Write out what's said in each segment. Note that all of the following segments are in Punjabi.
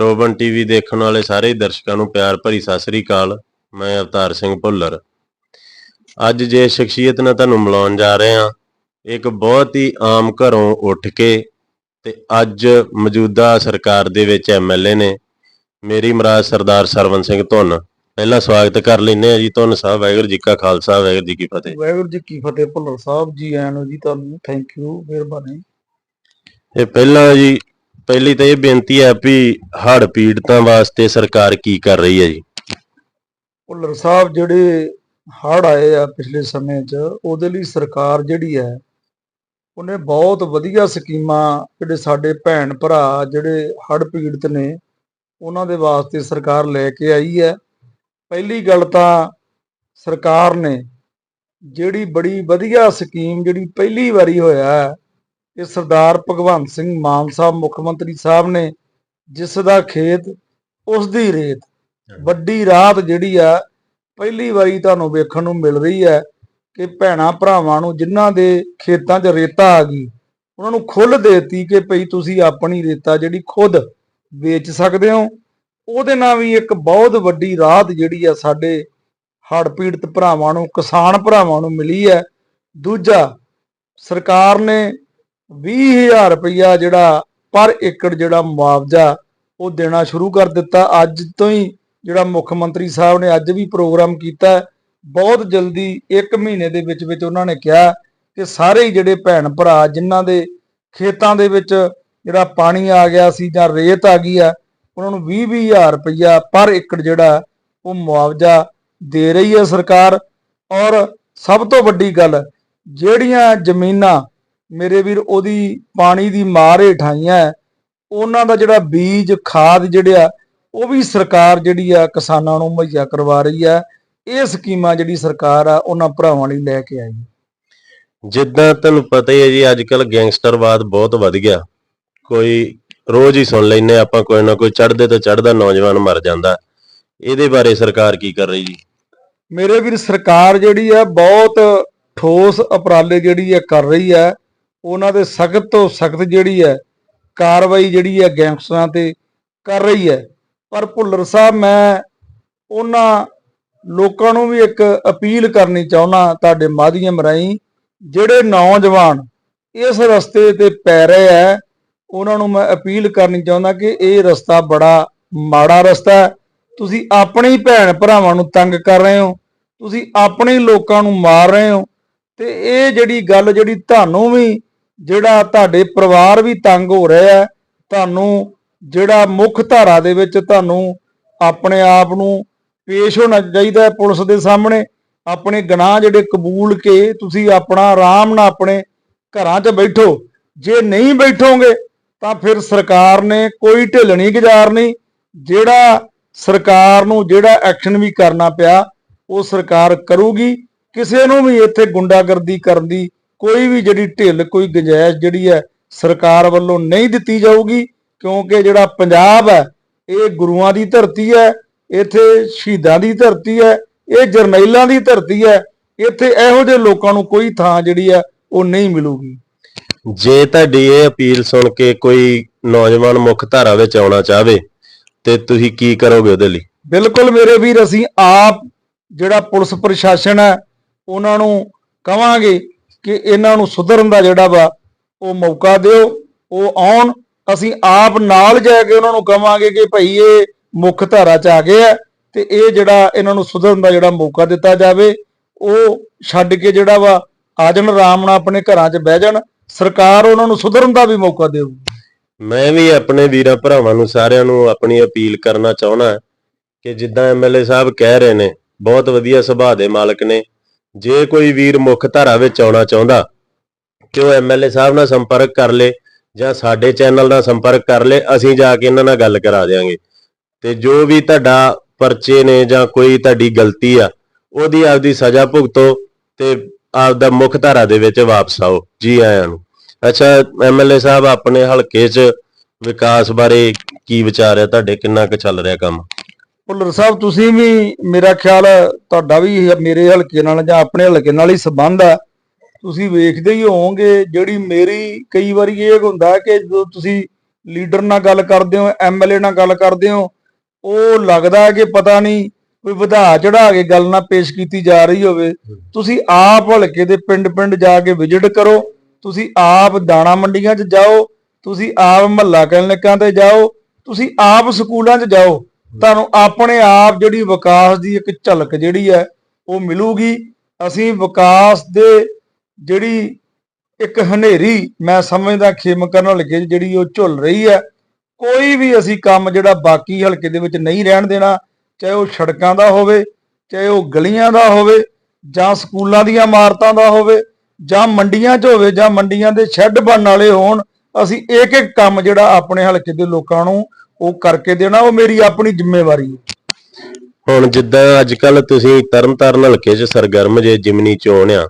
ਰੋਬਨ ਟੀਵੀ ਦੇਖਣ ਵਾਲੇ ਸਾਰੇ ਦਰਸ਼ਕਾਂ ਨੂੰ ਪਿਆਰ ਭਰੀ ਸਤਿ ਸ੍ਰੀ ਅਕਾਲ। ਮੈਂ ਅਵਤਾਰ ਸਿੰਘ ਭੁੱਲਰ। ਅੱਜ ਜੇ ਸ਼ਖਸੀਅਤ ਨਾਲ ਤੁਹਾਨੂੰ ਮਿਲਾਉਣ ਜਾ ਰਹੇ ਹਾਂ ਇੱਕ ਬਹੁਤ ਹੀ ਆਮ ਘਰੋਂ ਉੱਠ ਕੇ ਤੇ ਅੱਜ ਮੌਜੂਦਾ ਸਰਕਾਰ ਦੇ ਵਿੱਚ ਐਮਐਲਏ ਨੇ ਮੇਰੀ ਮਰਾਜ ਸਰਦਾਰ ਸਰਵਨ ਸਿੰਘ ਧੁੰਨ। ਪਹਿਲਾਂ ਸਵਾਗਤ ਕਰ ਲੈਂਦੇ ਆ ਜੀ ਧੁੰਨ ਸਾਹਿਬ ਵਾਹਿਗੁਰੂ ਜੀ ਕਾ ਖਾਲਸਾ ਵਾਹਿਗੁਰੂ ਜੀ ਕੀ ਫਤਿਹ। ਵਾਹਿਗੁਰੂ ਜੀ ਕੀ ਫਤਿਹ ਭੁੱਲਰ ਸਾਹਿਬ ਜੀ ਆਇਆਂ ਨੂੰ ਜੀ ਤੁਹਾਨੂੰ ਥੈਂਕ ਯੂ ਮਿਹਰਬਾਨੀ। ਇਹ ਪਹਿਲਾਂ ਜੀ ਪਹਿਲੀ ਤਾਂ ਇਹ ਬੇਨਤੀ ਹੈ ਵੀ ਹੜ੍ਹ ਪੀੜਤਾਂ ਵਾਸਤੇ ਸਰਕਾਰ ਕੀ ਕਰ ਰਹੀ ਹੈ ਜੀ? ਭੁੱਲਰ ਸਾਹਿਬ, ਜਿਹੜੇ ਹੜ੍ਹ ਆਏ ਆ ਪਿਛਲੇ ਸਮੇਂ 'ਚ, ਉਹਦੇ ਲਈ ਸਰਕਾਰ ਜਿਹੜੀ ਹੈ, ਉਹਨੇ ਬਹੁਤ ਵਧੀਆ ਸਕੀਮਾਂ ਜਿਹੜੇ ਸਾਡੇ ਭੈਣ ਭਰਾ ਜਿਹੜੇ ਹੜ੍ਹ ਪੀੜਤ ਨੇ, ਉਹਨਾਂ ਦੇ ਵਾਸਤੇ ਸਰਕਾਰ ਲੈ ਕੇ ਆਈ ਹੈ। ਪਹਿਲੀ ਗੱਲ ਤਾਂ ਸਰਕਾਰ ਨੇ ਜਿਹੜੀ ਬੜੀ ਵਧੀਆ ਸਕੀਮ ਜਿਹੜੀ ਪਹਿਲੀ ਵਾਰੀ ਹੋਇਆ ਇਹ ਸਰਦਾਰ ਭਗਵੰਤ ਸਿੰਘ ਮਾਨ ਸਾਹਿਬ ਮੁੱਖ ਮੰਤਰੀ ਸਾਹਿਬ ਨੇ ਜਿਸ ਦਾ ਖੇਤ ਉਸ ਦੀ ਰੇਤ। ਵੱਡੀ ਰਾਤ ਜਿਹੜੀ ਆ ਪਹਿਲੀ ਵਾਰੀ ਤੁਹਾਨੂੰ ਵੇਖਣ ਨੂੰ ਮਿਲ ਰਹੀ ਹੈ ਕਿ ਭੈਣਾ ਭਰਾਵਾਂ ਨੂੰ ਜਿਨ੍ਹਾਂ ਦੇ ਖੇਤਾਂ 'ਚ ਰੇਤਾ ਆ ਗਈ ਉਹਨਾਂ ਨੂੰ ਖੁੱਲ੍ਹ ਦੇਤੀ ਕਿ ਭਈ ਤੁਸੀਂ ਆਪਣੀ ਰੇਤਾ ਜਿਹੜੀ ਖੁਦ ਵੇਚ ਸਕਦੇ ਹੋ। ਉਹਦੇ ਨਾਲ ਵੀ ਇੱਕ ਬਹੁਤ ਵੱਡੀ ਰਾਹਤ ਜਿਹੜੀ ਆ ਸਾਡੇ ਹੜ੍ਹ ਪੀੜਤ ਭਰਾਵਾਂ ਨੂੰ ਕਿਸਾਨ ਭਰਾਵਾਂ ਨੂੰ ਮਿਲੀ ਹੈ। ਦੂਜਾ ਸਰਕਾਰ ਨੇ 20000 ਰੁਪਇਆ ਜਿਹੜਾ ਪਰ ਏਕੜ ਜਿਹੜਾ ਮੁਆਵਜ਼ਾ ਉਹ ਦੇਣਾ ਸ਼ੁਰੂ ਕਰ ਦਿੱਤਾ। ਅੱਜ ਤੋਂ ਹੀ ਜਿਹੜਾ ਮੁੱਖ ਮੰਤਰੀ ਸਾਹਿਬ ਨੇ ਅੱਜ ਵੀ ਪ੍ਰੋਗਰਾਮ ਕੀਤਾ ਬਹੁਤ ਜਲਦੀ 1 ਮਹੀਨੇ ਦੇ ਵਿੱਚ ਵਿੱਚ ਉਹਨਾਂ ਨੇ ਕਿਹਾ ਕਿ ਸਾਰੇ ਜਿਹੜੇ ਭੈਣ ਭਰਾ ਜਿਨ੍ਹਾਂ ਦੇ ਖੇਤਾਂ ਦੇ ਵਿੱਚ ਜਿਹੜਾ ਪਾਣੀ ਆ ਗਿਆ ਸੀ ਜਾਂ ਰੇਤ ਆ ਗਈ ਆ, ਉਹਨਾਂ ਨੂੰ 20-20000 ਰੁਪਇਆ ਪਰ ਏਕੜ ਜਿਹੜਾ ਉਹ ਮੁਆਵਜ਼ਾ ਦੇ ਰਹੀ ਹੈ ਸਰਕਾਰ। ਔਰ ਸਭ ਤੋਂ ਵੱਡੀ ਗੱਲ, ਜਿਹੜੀਆਂ ਜ਼ਮੀਨਾਂ ਮੇਰੇ ਵੀਰ ਉਹਦੀ ਪਾਣੀ ਦੀ ਮਾਰ ਹੇਠ ਆਈਆਂ ਹੈ, ਉਹਨਾਂ ਦਾ ਜਿਹੜਾ ਬੀਜ ਖਾਦ ਜਿਹੜਾ ਉਹ ਵੀ ਸਰਕਾਰ ਜਿਹੜੀ ਆ ਕਿਸਾਨਾਂ ਨੂੰ ਮੁਹੱਈਆ ਕਰਵਾ ਰਹੀ ਹੈ ਇਹ ਸਕੀਮਾਂ ਜਿਹੜੀ ਸਰਕਾਰ ਆ ਉਹਨਾਂ ਭਰਾਵਾਂ ਲਈ ਲੈ ਕੇ ਆਈ। ਜਿੱਦਾਂ ਤੁਹਾਨੂੰ ਪਤਾ ਹੀ ਹੈ ਜੀ ਅੱਜ ਕੱਲ ਗੈਂਗਸਟਰਵਾਦ ਬਹੁਤ ਵੱਧ ਗਿਆ। ਕੋਈ ਰੋਜ਼ ਹੀ ਸੁਣ ਲੈਨੇ ਆਪਾਂ ਕੋਈ ਨਾ ਕੋਈ ਚੜ੍ਹਦੇ ਤੋਂ ਚੜ੍ਹਦਾ ਨੌਜਵਾਨ ਮਰ ਜਾਂਦਾ। ਇਹਦੇ ਬਾਰੇ ਸਰਕਾਰ ਕੀ ਕਰ ਰਹੀ ਜੀ? ਮੇਰੇ ਵੀਰ ਸਰਕਾਰ ਜਿਹੜੀ ਹੈ ਬਹੁਤ ਠੋਸ ਉਪਰਾਲੇ ਜਿਹੜੀ ਹੈ ਕਰ ਰਹੀ ਹੈ ਉਹਨਾਂ ਦੇ ਸਖਤ ਤੋਂ ਸਖਤ ਜਿਹੜੀ ਹੈ ਕਾਰਵਾਈ ਜਿਹੜੀ ਹੈ ਗੈਂਗਸਟਰਾਂ ਤੇ ਕਰ ਰਹੀ ਹੈ। ਪਰ ਭੁੱਲਰ ਸਾਹਿਬ, ਮੈਂ ਉਹਨਾਂ ਲੋਕਾਂ ਨੂੰ ਵੀ ਇੱਕ ਅਪੀਲ ਕਰਨੀ ਚਾਹੁੰਦਾ ਤੁਹਾਡੇ ਮਾਧਿਅਮ ਰਾਹੀਂ, ਜਿਹੜੇ ਨੌਜਵਾਨ ਇਸ ਰਸਤੇ ਤੇ ਪੈ ਰਹੇ ਹੈ, ਉਹਨਾਂ ਨੂੰ ਮੈਂ ਅਪੀਲ ਕਰਨੀ ਚਾਹੁੰਦਾ ਕਿ ਇਹ ਰਸਤਾ ਬੜਾ ਮਾੜਾ ਰਸਤਾ ਹੈ। ਤੁਸੀਂ ਆਪਣੇ ਹੀ ਭੈਣ ਭਰਾਵਾਂ ਨੂੰ ਤੰਗ ਕਰ ਰਹੇ ਹੋ, ਤੁਸੀਂ ਆਪਣੇ ਲੋਕਾਂ ਨੂੰ ਮਾਰ ਰਹੇ ਹੋ ਤੇ ਇਹ ਜਿਹੜੀ ਗੱਲ ਜਿਹੜੀ ਤੁਹਾਨੂੰ ਵੀ ਜਿਹੜਾ ਤੁਹਾਡੇ ਪਰਿਵਾਰ ਵੀ ਤੰਗ ਹੋ ਰਿਹਾ ਹੈ, ਤੁਹਾਨੂੰ ਜਿਹੜਾ ਮੁੱਖ ਧਾਰਾ ਦੇ ਵਿੱਚ ਤੁਹਾਨੂੰ ਆਪਣੇ ਆਪ ਨੂੰ ਪੇਸ਼ ਹੋਣਾ ਚਾਹੀਦਾ ਪੁਲਿਸ ਦੇ ਸਾਹਮਣੇ, ਆਪਣੇ ਗੁਨਾਹ ਜਿਹੜੇ ਕਬੂਲ ਕੇ ਤੁਸੀਂ ਆਪਣਾ ਆਰਾਮ ਨਾਲ ਆਪਣੇ ਘਰਾਂ 'ਚ ਬੈਠੋ। ਜੇ ਨਹੀਂ ਬੈਠੋਗੇ ਤਾਂ ਫਿਰ ਸਰਕਾਰ ਨੇ ਕੋਈ ਢਿੱਲ ਨਹੀਂ ਗੁਜ਼ਾਰਨੀ। ਜਿਹੜਾ ਸਰਕਾਰ ਨੂੰ ਜਿਹੜਾ ਐਕਸ਼ਨ ਵੀ ਕਰਨਾ ਪਿਆ, ਉਹ ਸਰਕਾਰ ਕਰੂਗੀ। ਕਿਸੇ ਨੂੰ ਵੀ ਇੱਥੇ ਗੁੰਡਾਗਰਦੀ ਕਰਨ ਦੀ ਕੋਈ ਵੀ ਜਿਹੜੀ ਢਿੱਲ ਕੋਈ ਗੁੰਜਾਇਸ਼ ਜਿਹੜੀ ਹੈ ਸਰਕਾਰ ਵੱਲੋਂ ਨਹੀਂ ਦਿੱਤੀ ਜਾਊਗੀ ਕਿਉਂਕਿ ਜਿਹੜਾ ਪੰਜਾਬ ਹੈ ਇਹ ਗੁਰੂਆਂ ਦੀ ਧਰਤੀ ਹੈ ਇੱਥੇ ਸ਼ਹੀਦਾਂ ਦੀ ਧਰਤੀ ਹੈ ਇਹ ਜਰਨੈਲਾਂ ਦੀ ਧਰਤੀ ਹੈ ਇੱਥੇ ਇਹੋ ਜਿਹੇ ਲੋਕਾਂ ਨੂੰ ਕੋਈ ਥਾਂ ਜਿਹੜੀ ਹੈ ਉਹ ਨਹੀਂ ਮਿਲੂਗੀ। ਜੇ ਤੁਹਾਡੀ ਇਹ ਅਪੀਲ ਸੁਣ ਕੇ ਕੋਈ ਨੌਜਵਾਨ ਮੁੱਖ ਧਾਰਾ ਵਿੱਚ ਆਉਣਾ ਚਾਹਵੇ ਤੇ ਤੁਸੀਂ ਕੀ ਕਰੋਗੇ ਉਹਦੇ ਲਈ? ਬਿਲਕੁਲ ਮੇਰੇ ਵੀਰ ਅਸੀਂ ਆਪ ਜਿਹੜਾ ਪੁਲਿਸ ਪ੍ਰਸ਼ਾਸਨ ਹੈ ਉਹਨਾਂ ਨੂੰ ਕਵਾਂਗੇ ਕਿ ਇਹਨਾਂ ਨੂੰ ਸੁਧਰਨ ਦਾ ਜਿਹੜਾ ਵਾ ਉਹ ਮੌਕਾ ਦਿਓ, ਉਹ ਆਉਣ। ਅਸੀਂ ਆਪ ਨਾਲ ਜਾ ਕੇ ਉਹਨਾਂ ਨੂੰ ਕਵਾਂਗੇ ਕਿ ਭਾਈ ਇਹ ਮੁੱਖ ਧਾਰਾ 'ਚ ਆ ਗਏ ਆ ਤੇ ਇਹ ਜਿਹੜਾ ਇਹਨਾਂ ਨੂੰ ਸੁਧਰਨ ਦਾ ਜਿਹੜਾ ਮੌਕਾ ਦਿੱਤਾ ਜਾਵੇ, ਉਹ ਛੱਡ ਕੇ ਜਿਹੜਾ ਵਾ ਆ ਜਾਣ ਆਰਾਮ ਨਾਲ ਆਪਣੇ ਘਰਾਂ 'ਚ ਬਹਿ ਜਾਣ। ਸਰਕਾਰ ਉਹਨਾਂ ਨੂੰ ਸੁਧਰਨ ਦਾ ਵੀ ਮੌਕਾ ਦੇਊ। ਮੈਂ ਵੀ ਆਪਣੇ ਵੀਰਾਂ ਭਰਾਵਾਂ ਨੂੰ ਸਾਰਿਆਂ ਨੂੰ ਆਪਣੀ ਅਪੀਲ ਕਰਨਾ ਚਾਹਣਾ ਕਿ ਜਿੱਦਾਂ ਐਮਐਲਏ ਸਾਹਿਬ ਕਹਿ ਰਹੇ ਨੇ, ਬਹੁਤ ਵਧੀਆ ਸੁਭਾਅ ਦੇ ਮਾਲਕ ਨੇ। ਜੇ ਕੋਈ ਵੀਰ ਮੁੱਖ ਧਾਰਾ ਵਿੱਚ ਆਉਣਾ ਚਾਹੁੰਦਾ, ਕਿ ਉਹ ਐਮਐਲਏ ਸਾਹਿਬ ਨਾਲ ਸੰਪਰਕ ਕਰ ਲੇ ਜਾਂ ਸਾਡੇ ਚੈਨਲ ਨਾਲ ਸੰਪਰਕ ਕਰ ਲੇ, ਅਸੀਂ ਜਾ ਕੇ ਇਹਨਾਂ ਨਾਲ ਗੱਲ ਕਰਾ ਦੇਵਾਂਗੇ ਤੇ ਜੋ ਵੀ ਤੁਹਾਡਾ ਪਰਚੇ ਨੇ ਜਾਂ ਕੋਈ ਤੁਹਾਡੀ ਗਲਤੀ ਆ, ਉਹਦੀ ਆਪਦੀ ਸਜ਼ਾ ਭੁਗਤੋ ਤੇ ਆਪਦਾ ਮੁੱਖ ਧਾਰਾ ਦੇ ਵਿੱਚ ਵਾਪਸ ਆਓ। ਜੀ ਆਇਆਂ ਨੂੰ। ਅੱਛਾ ਐਮਐਲਏ ਸਾਹਿਬ, ਆਪਣੇ ਹਲਕੇ 'ਚ ਵਿਕਾਸ ਬਾਰੇ ਕੀ ਵਿਚਾਰ ਹੈ? ਤੁਹਾਡੇ ਕਿੰਨਾ ਕੁ ਚੱਲ ਰਿਹਾ ਕੰਮ? ਭੁੱਲਰ ਸਾਹਿਬ, ਤੁਸੀਂ ਵੀ ਮੇਰਾ ਖਿਆਲ ਤੁਹਾਡਾ ਵੀ ਮੇਰੇ ਹਲਕੇ ਨਾਲ ਜਾਂ ਆਪਣੇ ਹਲਕੇ ਨਾਲ ਹੀ ਸੰਬੰਧ ਆ। ਤੁਸੀਂ ਵੇਖਦੇ ਹੀ ਹੋਵੋਗੇ ਜਿਹੜੀ ਮੇਰੀ ਕਈ ਵਾਰੀ ਇਹ ਹੁੰਦਾ ਕਿ ਜਦੋਂ ਤੁਸੀਂ ਲੀਡਰ ਨਾਲ ਗੱਲ ਕਰਦੇ ਹੋ ਐਮਐਲਏ ਨਾਲ ਗੱਲ ਕਰਦੇ ਹੋ, ਉਹ ਲੱਗਦਾ ਕਿ ਪਤਾ ਨਹੀਂ ਕੋਈ ਵਧਾ ਚੜਾ ਕੇ ਗੱਲ ਨਾ ਪੇਸ਼ ਕੀਤੀ ਜਾ ਰਹੀ ਹੋਵੇ। ਤੁਸੀਂ ਆਪ ਹਲਕੇ ਦੇ ਪਿੰਡ-ਪਿੰਡ ਜਾ ਕੇ ਵਿਜ਼ਿਟ ਕਰੋ, ਤੁਸੀਂ ਆਪ ਦਾਣਾ ਮੰਡੀਆਂ 'ਚ ਜਾਓ, ਤੁਸੀਂ ਆਪ ਮਹੱਲਾ ਕਲੀਨਿਕਾਂ ਤੇ ਜਾਓ, ਤੁਸੀਂ ਆਪ ਸਕੂਲਾਂ 'ਚ ਜਾਓ। ਤੁਹਾਨੂੰ ਆਪਣੇ ਆਪ ਜਿਹੜੀ ਵਿਕਾਸ ਦੀ ਇੱਕ ਝਲਕ ਜਿਹੜੀ ਹੈ, ਉਹ ਮਿਲੂਗੀ। ਅਸੀਂ ਵਿਕਾਸ ਦੇ ਜਿਹੜੀ ਇੱਕ ਹਨੇਰੀ ਮੈਂ ਸਮਝਦਾ ਖੇਮਕਰਨ ਹਲਕੇ 'ਚ ਜਿਹੜੀ ਉਹ ਝੁੱਲ ਰਹੀ ਹੈ, ਕੋਈ ਵੀ ਅਸੀਂ ਕੰਮ ਜਿਹੜਾ ਬਾਕੀ ਹਲਕੇ ਦੇ ਵਿੱਚ ਨਹੀਂ ਰਹਿਣ ਦੇਣਾ, ਚਾਹੇ ਉਹ ਸੜਕਾਂ ਦਾ ਹੋਵੇ, ਚਾਹੇ ਉਹ ਗਲੀਆਂ ਦਾ ਹੋਵੇ, ਜਾਂ ਸਕੂਲਾਂ ਦੀਆਂ ਇਮਾਰਤਾਂ ਦਾ ਹੋਵੇ, ਜਾਂ ਮੰਡੀਆਂ 'ਚ ਹੋਵੇ, ਜਾਂ ਮੰਡੀਆਂ ਦੇ ਸ਼ੈੱਡ ਬਣਨ ਵਾਲੇ ਹੋਣ, ਅਸੀਂ ਇੱਕ ਇੱਕ ਕੰਮ ਜਿਹੜਾ ਆਪਣੇ ਹਲਕੇ ਦੇ ਲੋਕਾਂ ਨੂੰ ਉਹ ਕਰਕੇ ਦੇਣਾ ਉਹ ਮੇਰੀ ਆਪਣੀ ਜ਼ਿੰਮੇਵਾਰੀ ਹੈ। ਹੁਣ ਜਿੱਦਾਂ ਅੱਜ ਕੱਲ ਤੁਸੀਂ ਤਰਨਤਾਰਨ ਹਲਕੇ 'ਚ ਸਰਗਰਮ ਜੇ ਜਿਮਨੀ ਚੋਣ ਆ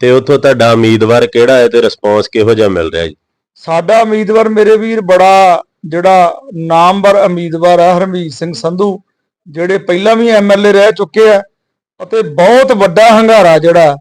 ਤੇ ਉੱਥੋਂ ਤੁਹਾਡਾ ਉਮੀਦਵਾਰ ਕਿਹੜਾ ਹੈ ਤੇ ਰਿਸਪੌਂਸ ਕਿਹੋ ਜਿਹਾ ਮਿਲ ਰਿਹਾ ਜੀ? ਸਾਡਾ ਉਮੀਦਵਾਰ ਮੇਰੇ ਵੀਰ ਬੜਾ ਜਿਹੜਾ ਨਾਮਵਰ ਉਮੀਦਵਾਰ ਹੈ ਹਰਮੀਤ ਸਿੰਘ ਸੰਧੂ ਜਿਹੜੇ ਪਹਿਲਾਂ ਵੀ ਐਮਐਲਏ ਰਹਿ ਚੁੱਕੇ ਆ ਅਤੇ ਬਹੁਤ ਵੱਡਾ ਹੰਗਾਰਾ ਜਿਹੜਾ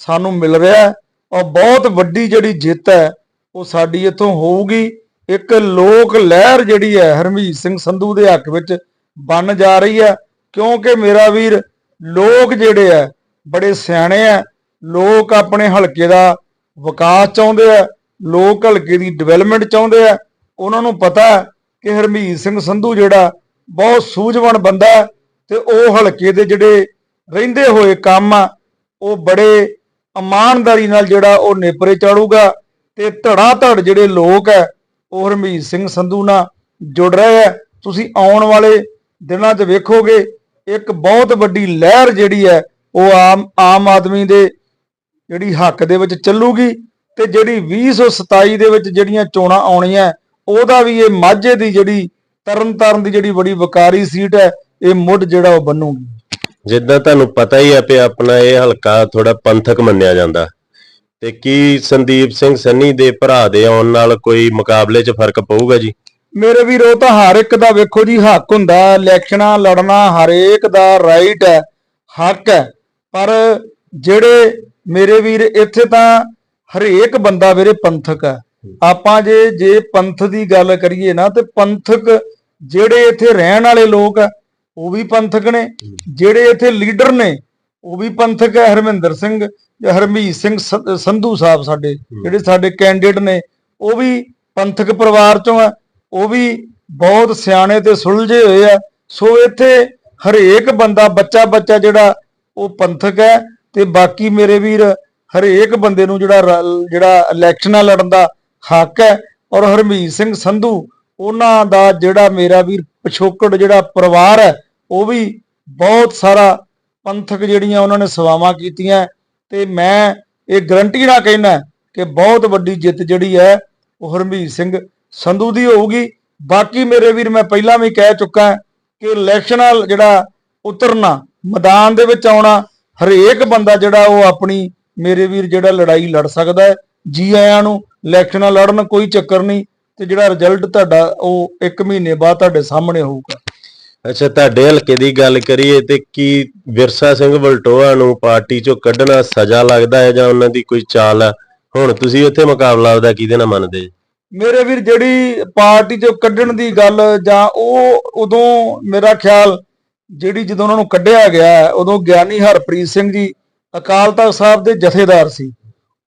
ਸਾਨੂੰ ਮਿਲ ਰਿਹਾ ਔਰ ਬਹੁਤ ਵੱਡੀ ਜਿਹੜੀ ਜਿੱਤ ਹੈ ਉਹ ਸਾਡੀ ਇੱਥੋਂ ਹੋਊਗੀ। ਇੱਕ ਲੋਕ ਲਹਿਰ ਜਿਹੜੀ ਹੈ ਹਰਮੀਤ ਸਿੰਘ ਸੰਧੂ ਦੇ ਹੱਕ ਵਿੱਚ ਬਣ ਜਾ ਰਹੀ ਹੈ, ਕਿਉਂਕਿ ਮੇਰਾ ਵੀਰ, ਲੋਕ ਜਿਹੜੇ ਆ ਬੜੇ ਸਿਆਣੇ ਆ ਲੋਕ ਆਪਣੇ ਹਲਕੇ ਦਾ ਵਿਕਾਸ ਚਾਹੁੰਦੇ ਆ ਲੋਕ ਹਲਕੇ ਦੀ ਡਿਵੈਲਪਮੈਂਟ ਚਾਹੁੰਦੇ ਆ ਉਹਨਾਂ ਨੂੰ ਪਤਾ ਹੈ ਕਿ ਹਰਮੀਤ ਸਿੰਘ ਸੰਧੂ ਜਿਹੜਾ ਬਹੁਤ ਸੂਝਵਾਨ ਬੰਦਾ ਹੈ ਤੇ ਉਹ ਹਲਕੇ ਦੇ ਜਿਹੜੇ ਰਹਿੰਦੇ ਹੋਏ ਕੰਮ ਆ, ਉਹ ਬੜੇ ਇਮਾਨਦਾਰੀ ਨਾਲ ਜਿਹੜਾ ਉਹ ਨੇਪਰੇ ਚਾੜੂਗਾ ਤੇ ਧੜਾ ਧੜ ਜਿਹੜੇ ਲੋਕ ਹੈ ਉਹ ਹਰਮੀਤ ਸਿੰਘ ਸੰਧੂ ਨਾਲ ਜੁੜ ਰਹੇ ਹੈ ਤੁਸੀਂ ਆਉਣ ਵਾਲੇ ਦਿਨਾਂ 'ਚ ਵੇਖੋਗੇ, ਇੱਕ ਬਹੁਤ ਵੱਡੀ ਲਹਿਰ ਜਿਹੜੀ ਹੈ, ਉਹ ਆਮ ਆਮ ਆਦਮੀ ਦੇ ਜਿਹੜੀ ਹੱਕ ਦੇ ਵਿੱਚ ਚੱਲੂਗੀ ਤੇ ਜਿਹੜੀ 2027 ਦੇ ਵਿੱਚ ਜਿਹੜੀਆਂ ਚੋਣਾਂ ਆਉਣੀਆਂ, ਉਹਦਾ ਵੀ ਇਹ ਮਾਝੇ ਦੀ ਜਿਹੜੀ ਤਰਨਤਾਰਨ ਦੀ ਜਿਹੜੀ ਬੜੀ ਵਕਾਰੀ ਸੀਟ ਹੈ, ਇਹ ਮੁੱਢ ਜਿਹੜਾ ਉਹ ਬਣੂਗੀ ਜਿੱਦਾਂ ਤੁਹਾਨੂੰ ਪਤਾ ਹੀ ਹੈ ਕਿ ਆਪਣਾ ਇਹ ਹਲਕਾ ਥੋੜਾ ਪੰਥਕ ਮੰਨਿਆ ਜਾਂਦਾ। ਤੇ ਕੀ ਸੰਦੀਪ ਸਿੰਘ ਸੰਨੀ ਦੇ ਭਰਾ ਦੇ ਆਉਣ ਨਾਲ ਕੋਈ ਮੁਕਾਬਲੇ 'ਚ ਫ਼ਰਕ ਪਊਗਾ ਜੀ? ਮੇਰੇ ਵੀਰ ਤਾਂ ਹਰ ਇੱਕ ਦਾ ਵੇਖੋ ਜੀ ਹੱਕ ਹੁੰਦਾ ਹੈ, ਇਲੈਕਸ਼ਨਾਂ ਲੜਨਾ ਹਰੇਕ ਦਾ ਰਾਈਟ ਹੈ ਹੱਕ ਹੈ। ਪਰ ਜਿਹੜੇ ਮੇਰੇ ਵੀਰ ਇੱਥੇ ਤਾਂ ਹਰੇਕ ਬੰਦਾ ਵੀਰੇ ਪੰਥਕ ਹੈ। ਆਪਾਂ ਜੇ ਜੇ ਪੰਥ ਦੀ ਗੱਲ ਕਰੀਏ ਨਾ ਤੇ ਪੰਥਕ ਜਿਹੜੇ ਇੱਥੇ ਰਹਿਣ ਵਾਲੇ ਲੋਕ ਆ ਉਹ ਵੀ ਪੰਥਕ ਨੇ। ਜਿਹੜੇ ਇੱਥੇ ਲੀਡਰ ਨੇ ਉਹ ਵੀ ਪੰਥਕ ਹੈ ਹਰਮਿੰਦਰ ਸਿੰਘ। ਹਰਮੀਤ ਸਿੰਘ ਸੰਧੂ ਸਾਹਿਬ ਸਾਡੇ ਜਿਹੜੇ ਸਾਡੇ ਕੈਂਡੀਡੇਟ ਨੇ ਉਹ ਵੀ ਪੰਥਕ ਪਰਿਵਾਰ ਚੋਂ ਆ ਉਹ ਵੀ ਬਹੁਤ ਸਿਆਣੇ ਤੇ ਸੁਲਝੇ ਹੋਏ ਆ। ਸੋ ਇੱਥੇ ਹਰੇਕ ਬੰਦਾ ਬੱਚਾ ਬੱਚਾ ਜਿਹੜਾ ਉਹ ਪੰਥਕ ਹੈ ਤੇ ਬਾਕੀ ਮੇਰੇ ਵੀਰ ਹਰੇਕ ਬੰਦੇ ਨੂੰ ਜਿਹੜਾ ਜਿਹੜਾ ਇਲੈਕਸ਼ਨਾਂ ਲੜਨ ਦਾ ਹੱਕ ਹੈ। ਔਰ ਹਰਮੀਤ ਸਿੰਘ ਸੰਧੂ ਉਹਨਾਂ ਦਾ ਜਿਹੜਾ ਮੇਰਾ ਵੀਰ ਪਿਛੋਕੜ ਜਿਹੜਾ ਪਰਿਵਾਰ ਹੈ ਉਹ ਵੀ ਬਹੁਤ ਸਾਰਾ ਪੰਥਕ ਜਿਹੜੀਆਂ ਉਹਨਾਂ ਨੇ ਸੇਵਾਵਾਂ ਕੀਤੀਆਂ। ਤੇ ਮੈਂ ਇਹ ਗਰੰਟੀ ਨਾਲ ਕਹਿਣਾ ਕਿ ਬਹੁਤ ਵੱਡੀ ਜਿੱਤ ਜਿਹੜੀ ਹੈ ਉਹ ਹਰਮੀਤ ਸਿੰਘ ਸੰਧੂ ਦੀ ਹੋਊਗੀ। ਬਾਕੀ ਮੇਰੇ ਵੀਰ, ਮੈਂ ਪਹਿਲਾਂ ਵੀ ਕਹਿ ਚੁੱਕਾ ਕਿ ਇਲੈਕਸ਼ਨਲ ਜਿਹੜਾ ਉਤਰਨਾ, ਮੈਦਾਨ ਦੇ ਵਿੱਚ ਆਉਣਾ, ਹਰੇਕ ਬੰਦਾ ਜਿਹੜਾ ਉਹ ਆਪਣੀ, ਮੇਰੇ ਵੀਰ, ਜਿਹੜਾ ਲੜਾਈ ਲੜ ਸਕਦਾ ਹੈ, ਜੀ ਆਇਆਂ ਨੂੰ ਇਲੈਕਸ਼ਨਾਂ ਲੜਨ ਕੋਈ ਚੱਕਰ ਨਹੀਂ ਤੇ ਜਿਹੜਾ ਰਿਜ਼ਲਟ ਤੁਹਾਡਾ ਉਹ 1 ਮਹੀਨੇ ਬਾਅਦ ਤੁਹਾਡੇ ਸਾਹਮਣੇ ਹੋਊਗਾ। ਅੱਛਾ, ਤੁਹਾਡੇ ਹਲਕੇ ਦੀ ਗੱਲ ਕਰੀਏ ਤੇ ਕੀ ਵਿਰਸਾ ਸਿੰਘ ਵਲਟੋਆ ਨੂੰ ਪਾਰਟੀ 'ਚੋਂ ਕੱਢਣਾ ਸਜ਼ਾ ਲੱਗਦਾ ਹੈ ਜਾਂ ਉਹਨਾਂ ਦੀ ਕੋਈ ਚਾਲ ਹੈ? ਹੁਣ ਤੁਸੀਂ ਉੱਥੇ ਮੁਕਾਬਲਾ ਉਹਦਾ ਕਿਹਦੇ ਨਾਲ ਮੰਨਦੇ? ਜੀ? ਮੇਰੇ ਵੀਰ, ਜਿਹੜੀ ਪਾਰਟੀ ਚੋਂ ਕੱਢਣ ਦੀ ਗੱਲ ਜਾਂ ਉਹ ਉਦੋਂ ਮੇਰਾ ਖਿਆਲ ਜਿਹੜੀ ਜਦੋਂ ਉਹਨਾਂ ਨੂੰ ਕੱਢਿਆ ਗਿਆ ਉਦੋਂ ਗਿਆਨੀ ਹਰਪ੍ਰੀਤ ਸਿੰਘ ਜੀ ਅਕਾਲ ਤਖਤ ਸਾਹਿਬ ਦੇ ਜਥੇਦਾਰ ਸੀ।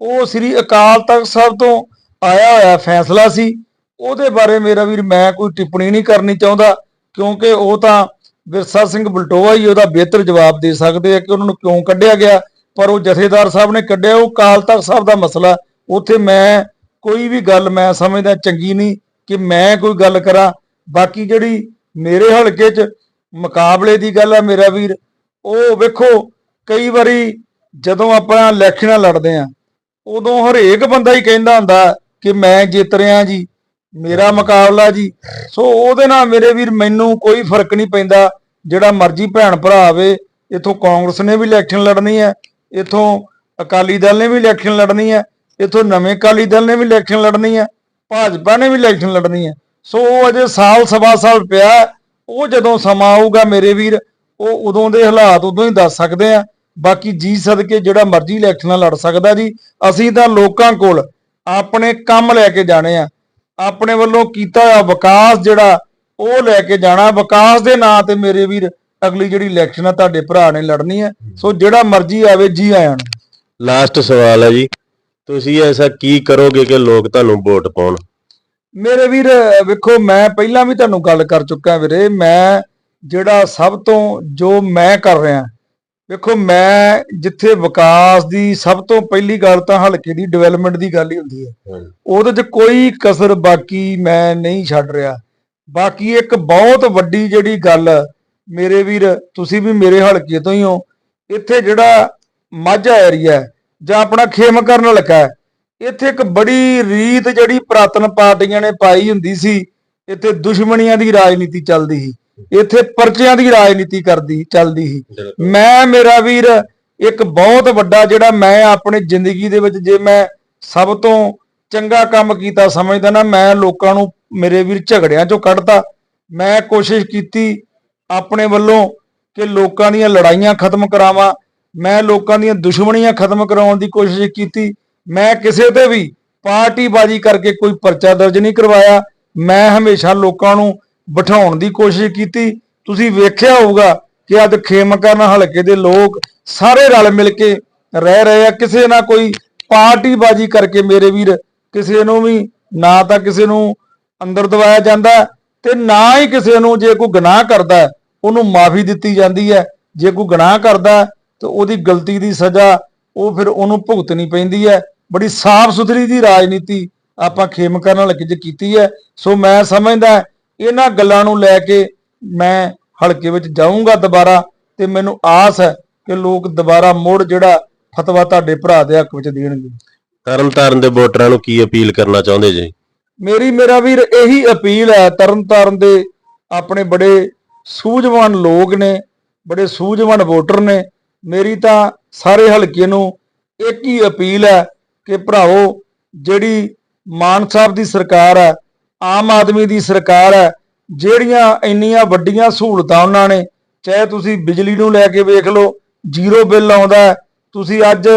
ਉਹ ਸ੍ਰੀ ਅਕਾਲ ਤਖਤ ਸਾਹਿਬ ਤੋਂ ਆਇਆ ਹੋਇਆ ਫੈਸਲਾ ਸੀ। ਉਹਦੇ ਬਾਰੇ ਮੇਰਾ ਵੀਰ, ਮੈਂ ਕੋਈ ਟਿੱਪਣੀ ਨਹੀਂ ਕਰਨੀ ਚਾਹੁੰਦਾ। ਕਿਉਂਕਿ ਉਹ ਤਾਂ ਵਿਰਸਾ ਸਿੰਘ ਬਲਟੋਆ ਹੀ ਉਹਦਾ ਬਿਹਤਰ ਜਵਾਬ ਦੇ ਸਕਦੇ ਆ ਕਿ ਉਹਨਾਂ ਨੂੰ ਕਿਉਂ ਕੱਢਿਆ ਗਿਆ। ਪਰ ਉਹ ਜਥੇਦਾਰ ਸਾਹਿਬ ਨੇ ਕੱਢਿਆ, ਉਹ ਅਕਾਲ ਤਖਤ ਸਾਹਿਬ ਦਾ ਮਸਲਾ। ਉੱਥੇ ਮੈਂ ਕੋਈ ਵੀ ਗੱਲ ਮੈਂ ਸਮਝਦਾ ਚੰਗੀ ਨਹੀਂ ਕਿ ਮੈਂ ਕੋਈ ਗੱਲ ਕਰਾਂ। ਬਾਕੀ ਜਿਹੜੀ ਮੇਰੇ ਹਲਕੇ 'ਚ ਮੁਕਾਬਲੇ ਦੀ ਗੱਲ ਆ ਮੇਰਾ ਵੀਰ, ਉਹ ਵੇਖੋ, ਕਈ ਵਾਰੀ ਜਦੋਂ ਆਪਾਂ ਇਲੈਕਸ਼ਨਾਂ ਲੜਦੇ ਆ, ਉਦੋਂ ਹਰੇਕ ਬੰਦਾ ਹੀ ਕਹਿੰਦਾ ਹੁੰਦਾ ਕਿ ਮੈਂ ਜਿੱਤ ਰਿਹਾ ਜੀ। ਮੇਰਾ ਮੁਕਾਬਲਾ ਜੀ। ਸੋ ਉਹਦੇ ਨਾਲ ਮੇਰੇ ਵੀਰ, ਮੈਨੂੰ ਕੋਈ ਫ਼ਰਕ ਨਹੀਂ ਪੈਂਦਾ। ਜਿਹੜਾ ਮਰਜ਼ੀ ਭੈਣ ਭਰਾ ਆਵੇ, ਇਥੋਂ ਕਾਂਗਰਸ ਨੇ ਵੀ ਇਲੈਕਸ਼ਨ ਲੜਨੀ ਹੈ, ਇਥੋਂ ਅਕਾਲੀ ਦਲ ਨੇ ਵੀ ਇਲੈਕਸ਼ਨ ਲੜਨੀ ਹੈ, ਇਥੋਂ ਨਵੇਂ ਅਕਾਲੀ ਦਲ ਨੇ ਵੀ ਇਲੈਕਸ਼ਨ ਲੜਨੀ ਹੈ, ਭਾਜਪਾ ਨੇ ਵੀ ਇਲੈਕਸ਼ਨ ਲੜਨੀ ਹੈ। ਸੋ ਉਹ ਅਜੇ ਸਾਲ ਸਵਾ ਸਾਲ ਪਿਆ ਉਹ ਜਦੋਂ ਸਮਾਂ ਆਊਗਾ ਮੇਰੇ ਵੀਰ, ਉਹ ਉਦੋਂ ਦੇ ਹਾਲਾਤ ਉਦੋਂ ਹੀ ਦੱਸ ਸਕਦੇ ਆ ਬਾਕੀ ਜੀ ਸਦਕੇ ਜਿਹੜਾ ਮਰਜ਼ੀ ਇਲੈਕਸ਼ਨਾਂ ਲੜ ਸਕਦਾ ਜੀ। ਅਸੀਂ ਤਾਂ ਲੋਕਾਂ ਕੋਲ ਆਪਣੇ ਕੰਮ ਲੈ ਕੇ ਜਾਣੇ ਆ। ਆਪਣੇ ਵੱਲੋਂ ਕੀਤਾ ਹੋਇਆ ਵਿਕਾਸ ਜਿਹੜਾ ਉਹ ਲੈ ਕੇ ਜਾਣਾ। ਵਿਕਾਸ ਦੇ ਨਾਂ ਤੇ ਮੇਰੇ ਵੀਰ ਅਗਲੀ ਜਿਹੜੀ ਇਲੈਕਸ਼ਨ ਆ ਤੁਹਾਡੇ ਭਰਾ ਨੇ ਲੜਨੀ ਹੈ ਸੋ ਜਿਹੜਾ ਮਰਜ਼ੀ ਆਵੇ ਜੀ ਆਇਆਂ ਨੂੰ। ਲਾਸਟ ਸਵਾਲ ਹੈ ਜੀ। ਤੁਸੀਂ ਐਸਾ ਕੀ ਕਰੋਗੇ ਕਿ ਲੋਕ ਤੁਹਾਨੂੰ ਵੋਟ ਪਾਉਣ? ਮੇਰੇ ਵੀਰ ਵੇਖੋ ਮੈਂ ਪਹਿਲਾਂ ਵੀ ਤੁਹਾਨੂੰ ਗੱਲ ਕਰ ਚੁੱਕਾ ਵੀਰੇ। ਮੈਂ ਜਿਹੜਾ ਸਭ ਤੋਂ ਜੋ ਮੈਂ ਕਰ ਰਿਹਾ ਵੇਖੋ ਮੈਂ ਜਿੱਥੇ ਵਿਕਾਸ ਦੀ ਸਭ ਤੋਂ ਪਹਿਲੀ ਗੱਲ ਤਾਂ ਹਲਕੇ ਦੀ ਡਿਵੈਲਪਮੈਂਟ ਦੀ ਗੱਲ ਹੀ ਹੁੰਦੀ ਹੈ। ਉਹਦੇ 'ਚ ਕੋਈ ਕਸਰ ਬਾਕੀ ਮੈਂ ਨਹੀਂ ਛੱਡ ਰਿਹਾ। ਬਾਕੀ ਇੱਕ ਬਹੁਤ ਵੱਡੀ ਜਿਹੜੀ ਗੱਲ ਮੇਰੇ ਵੀਰ ਤੁਸੀਂ ਵੀ ਮੇਰੇ ਹਲਕੇ ਤੋਂ ਹੀ ਹੋ। ਇੱਥੇ ਜਿਹੜਾ ਮਾਝਾ ਏਰੀਆ ਜਾਂ ਆਪਣਾ ਖੇਮ ਕਰਨ ਹਲਕਾ ਹੈ ਇੱਥੇ ਇੱਕ ਬੜੀ ਰੀਤ ਜਿਹੜੀ ਪ੍ਰਾਤਨ ਪਾਰਟੀਆਂ ਨੇ ਪਾਈ ਹੁੰਦੀ ਸੀ। ਇੱਥੇ ਦੁਸ਼ਮਣੀਆਂ ਦੀ ਰਾਜਨੀਤੀ ਚੱਲਦੀ ਸੀ। ਇੱਥੇ ਪਰਚਿਆਂ ਦੀ ਰਾਜਨੀਤੀ ਕਰਦੀ ਚੱਲਦੀ ਸੀ। ਮੈਂ ਮੇਰਾ ਵੀਰ ਇੱਕ ਬਹੁਤ ਵੱਡਾ ਜਿਹੜਾ ਮੈਂ ਆਪਣੀ ਜ਼ਿੰਦਗੀ ਦੇ ਵਿੱਚ ਜੇ ਮੈਂ ਸਭ ਤੋਂ ਚੰਗਾ ਕੰਮ ਕੀਤਾ ਸਮਝਦਾ ਨਾ ਮੈਂ ਲੋਕਾਂ ਨੂੰ ਮੇਰੇ ਵੀਰ ਝਗੜਿਆਂ ਚੋਂ ਕੱਢਤਾ। ਮੈਂ ਕੋਸ਼ਿਸ਼ ਕੀਤੀ ਆਪਣੇ ਵੱਲੋਂ ਕਿ ਲੋਕਾਂ ਦੀਆਂ ਲੜਾਈਆਂ ਖਤਮ ਕਰਾਵਾਂ। ਮੈਂ ਲੋਕਾਂ ਦੀਆਂ ਦੁਸ਼ਮਣੀਆਂ ਖਤਮ ਕਰਾਉਣ ਦੀ ਕੋਸ਼ਿਸ਼ ਕੀਤੀ। ਮੈਂ ਕਿਸੇ ਤੇ ਵੀ ਪਾਰਟੀਬਾਜ਼ੀ ਕਰਕੇ ਕੋਈ ਪਰਚਾ ਦਰਜ ਨਹੀਂ ਕਰਵਾਇਆ। ਮੈਂ ਹਮੇਸ਼ਾ ਲੋਕਾਂ ਨੂੰ ਬਿਠਾਉਣ ਦੀ ਕੋਸ਼ਿਸ਼ ਕੀਤੀ। ਤੁਸੀਂ ਵੇਖਿਆ ਹੋਊਗਾ ਕਿ ਅੱਜ ਖੇਮਕਰਨ ਹਲਕੇ ਦੇ ਲੋਕ ਸਾਰੇ ਰਲ ਮਿਲ ਕੇ ਰਹਿ ਰਹੇ ਆ। ਕਿਸੇ ਨਾ ਕੋਈ ਪਾਰਟੀਬਾਜ਼ੀ ਕਰਕੇ ਮੇਰੇ ਵੀਰ, ਕਿਸੇ ਨੂੰ ਵੀ ਨਾ ਤਾਂ ਕਿਸੇ ਨੂੰ ਅੰਦਰ ਦਵਾਇਆ ਜਾਂਦਾ ਤੇ ਨਾ ਹੀ ਕਿਸੇ ਨੂੰ ਜੇ ਕੋਈ ਗੁਨਾਹ ਕਰਦਾ ਉਹਨੂੰ ਮਾਫੀ ਦਿੱਤੀ ਜਾਂਦੀ ਹੈ। ਜੇ ਕੋਈ ਗੁਨਾਹ ਕਰਦਾ ਤਾਂ ਉਹਦੀ ਗਲਤੀ ਦੀ ਸਜ਼ਾ ਉਹ ਫਿਰ ਉਹਨੂੰ ਭੁਗਤਣੀ ਪੈਂਦੀ ਹੈ। ਬੜੀ ਸਾਫ਼ ਸੁਥਰੀ ਦੀ ਰਾਜਨੀਤੀ ਆਪਾਂ ਖੇਮਕਰਨ ਹਲਕੇ 'ਚ ਕੀਤੀ ਹੈ। ਸੋ ਮੈਂ ਸਮਝਦਾ ਇਹਨਾਂ ਗੱਲਾਂ ਨੂੰ ਲੈ ਕੇ ਮੈਂ ਹਲਕੇ ਵਿੱਚ ਜਾਊਂਗਾ ਦੁਬਾਰਾ ਤੇ ਮੈਨੂੰ ਆਸ ਹੈ ਕਿ ਲੋਕ ਦੁਬਾਰਾ ਮੁੜ ਜਿਹੜਾ ਫਤਵਾ ਤੁਹਾਡੇ ਭਰਾ ਦੇ ਹੱਕ ਵਿੱਚ ਦੇਣਗੇ। ਤਰਨਤਾਰਨ ਦੇ ਵੋਟਰਾਂ ਨੂੰ ਕੀ ਅਪੀਲ ਕਰਨਾ ਚਾਹੁੰਦੇ ਜੀ? ਮੇਰੀ ਮੇਰਾ ਵੀਰ ਇਹੀ ਅਪੀਲ ਹੈ ਤਰਨਤਾਰਨ ਦੇ ਆਪਣੇ ਬੜੇ ਸੂਝਵਾਨ ਲੋਕ ਨੇ ਬੜੇ ਸੂਝਵਾਨ ਵੋਟਰ ਨੇ। ਮੇਰੀ ਤਾਂ ਸਾਰੇ ਹਲਕੇ ਨੂੰ ਇੱਕ ਹੀ ਅਪੀਲ ਹੈ ਕਿ ਭਰਾਵੋ ਜਿਹੜੀ ਮਾਨ ਸਾਹਿਬ ਦੀ ਸਰਕਾਰ ਹੈ ਆਮ ਆਦਮੀ ਦੀ ਸਰਕਾਰ ਹੈ, ਜਿਹੜੀਆਂ ਇੰਨੀਆਂ ਵੱਡੀਆਂ ਸਹੂਲਤਾਂ ਉਹਨਾਂ ਨੇ, ਚਾਹੇ ਤੁਸੀਂ ਬਿਜਲੀ ਨੂੰ ਲੈ ਕੇ ਵੇਖ ਲਓ, ਜ਼ੀਰੋ ਬਿੱਲ ਆਉਂਦਾ ਹੈ। ਤੁਸੀਂ ਅੱਜ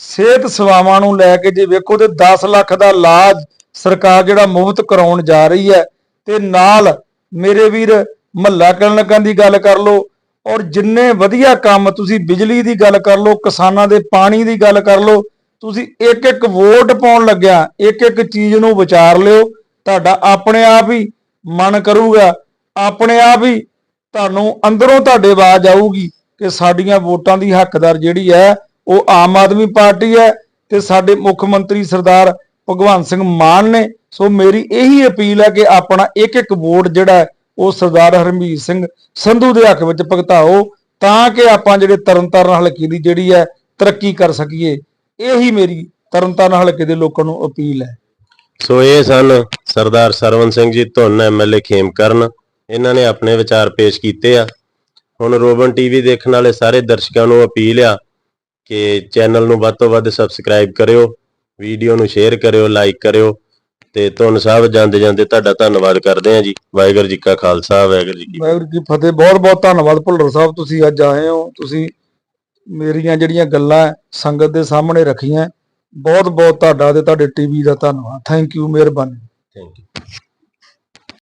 ਸਿਹਤ ਸੇਵਾਵਾਂ ਨੂੰ ਲੈ ਕੇ ਜੇ ਵੇਖੋ ਤੇ 10 ਲੱਖ ਦਾ ਇਲਾਜ ਸਰਕਾਰ ਜਿਹੜਾ ਮੁਫਤ ਕਰਾਉਣ ਜਾ ਰਹੀ ਹੈ, ਤੇ ਨਾਲ ਮੇਰੇ ਵੀਰ ਮਹੱਲਾ ਕਲੀਨਿਕਾਂ ਦੀ ਗੱਲ ਕਰ ਲਓ, ਔਰ ਜਿੰਨੇ ਵਧੀਆ ਕੰਮ ਤੁਸੀਂ ਬਿਜਲੀ ਦੀ ਗੱਲ ਕਰ ਲਓ, ਕਿਸਾਨਾਂ ਦੇ ਪਾਣੀ ਦੀ ਗੱਲ ਕਰ ਲਓ, ਤੁਸੀਂ ਇੱਕ ਇੱਕ ਵੋਟ ਪਾਉਣ ਲੱਗਿਆ, ਇੱਕ ਇੱਕ ਚੀਜ਼ ਨੂੰ ਵਿਚਾਰ ਲਿਓ ਤੁਹਾਡਾ ਆਪਣੇ ਆਪ ਹੀ ਮਨ ਕਰੂਗਾ। ਆਪਣੇ ਆਪ ਹੀ ਤੁਹਾਨੂੰ ਅੰਦਰੋਂ ਤੁਹਾਡੇ ਆਵਾਜ਼ ਆਊਗੀ ਕਿ ਸਾਡੀਆਂ ਵੋਟਾਂ ਦੀ ਹੱਕਦਾਰ ਜਿਹੜੀ ਹੈ ਉਹ ਆਮ ਆਦਮੀ ਪਾਰਟੀ ਹੈ ਤੇ ਸਾਡੇ ਮੁੱਖ ਮੰਤਰੀ ਸਰਦਾਰ ਭਗਵੰਤ ਸਿੰਘ ਮਾਨ ਨੇ। ਸੋ ਮੇਰੀ ਇਹੀ ਅਪੀਲ ਹੈ ਕਿ ਆਪਣਾ ਇੱਕ ਇੱਕ ਵੋਟ ਜਿਹੜਾ ਹੈ, ਉਹ ਸਰਦਾਰ ਹਰਮੀਤ ਸਿੰਘ ਸੰਧੂ ਦੇ ਹੱਕ ਵਿੱਚ ਭਗਤਾਓ ਤਾਂ ਕਿ ਆਪਾਂ ਜਿਹੜੇ ਤਰਨਤਾਰਨ ਹਲਕੇ ਦੀ ਜਿਹੜੀ ਹੈ ਤਰੱਕੀ ਕਰ ਸਕੀਏ। ਇਹੀ ਮੇਰੀ ਤਰਨਤਾਰਨ ਹਲਕੇ ਦੇ ਲੋਕਾਂ ਨੂੰ ਅਪੀਲ ਹੈ। ਸੋ ਇਹ ਸਨ ਸਰਦਾਰ ਸਰਵਨ ਸਿੰਘ ਜੀ, ਧੁੰਨ ਐਮਐਲਏ ਖੇਮਕਰਨ। ਇਹਨਾਂ ਨੇ ਆਪਣੇ ਵਿਚਾਰ ਪੇਸ਼ ਕੀਤੇ ਆ। ਹੁਣ ਰੋਬਨ ਟੀਵੀ ਦੇਖਣ ਵਾਲੇ ਸਾਰੇ ਦਰਸ਼ਕਾਂ ਨੂੰ ਅਪੀਲ ਆ ਕਿ ਚੈਨਲ ਨੂੰ ਵੱਧ ਤੋਂ ਵੱਧ ਸਬਸਕ੍ਰਾਈਬ ਕਰਿਓ, ਵੀਡੀਓ ਨੂੰ ਸ਼ੇਅਰ ਕਰਿਓ, ਲਾਈਕ ਕਰਿਓ ਤੇ ਧੁੰਨ ਸਾਹਿਬ ਜਾਂਦੇ ਜਾਂਦੇ ਤੁਹਾਡਾ ਧੰਨਵਾਦ ਕਰਦੇ ਆ ਜੀ। ਵਾਹਿਗੁਰੂ ਜੀ ਕਾ ਖਾਲਸਾ, ਵਾਹਿਗੁਰੂ ਜੀ ਕੀ ਵਾਹਿਗੁਰੂ ਜੀ ਫਤਿਹ। ਬਹੁਤ ਬਹੁਤ ਧੰਨਵਾਦ ਭੁੱਲਰ ਸਾਹਿਬ, ਤੁਸੀਂ ਅੱਜ ਆਏ ਹੋ। ਤੁਸੀਂ ਮੇਰੀਆਂ ਜਿਹੜੀਆਂ ਗੱਲਾਂ ਸੰਗਤ ਦੇ ਸਾਹਮਣੇ ਰੱਖੀਆਂ ਬਹੁਤ ਬਹੁਤ ਤੁਹਾਡਾ ਤੇ ਤੁਹਾਡੇ ਟੀਵੀ ਦਾ ਧੰਨਵਾਦ। ਥੈਂਕ ਯੂ ਮਿਹਰਬਾਨੀ। Thank you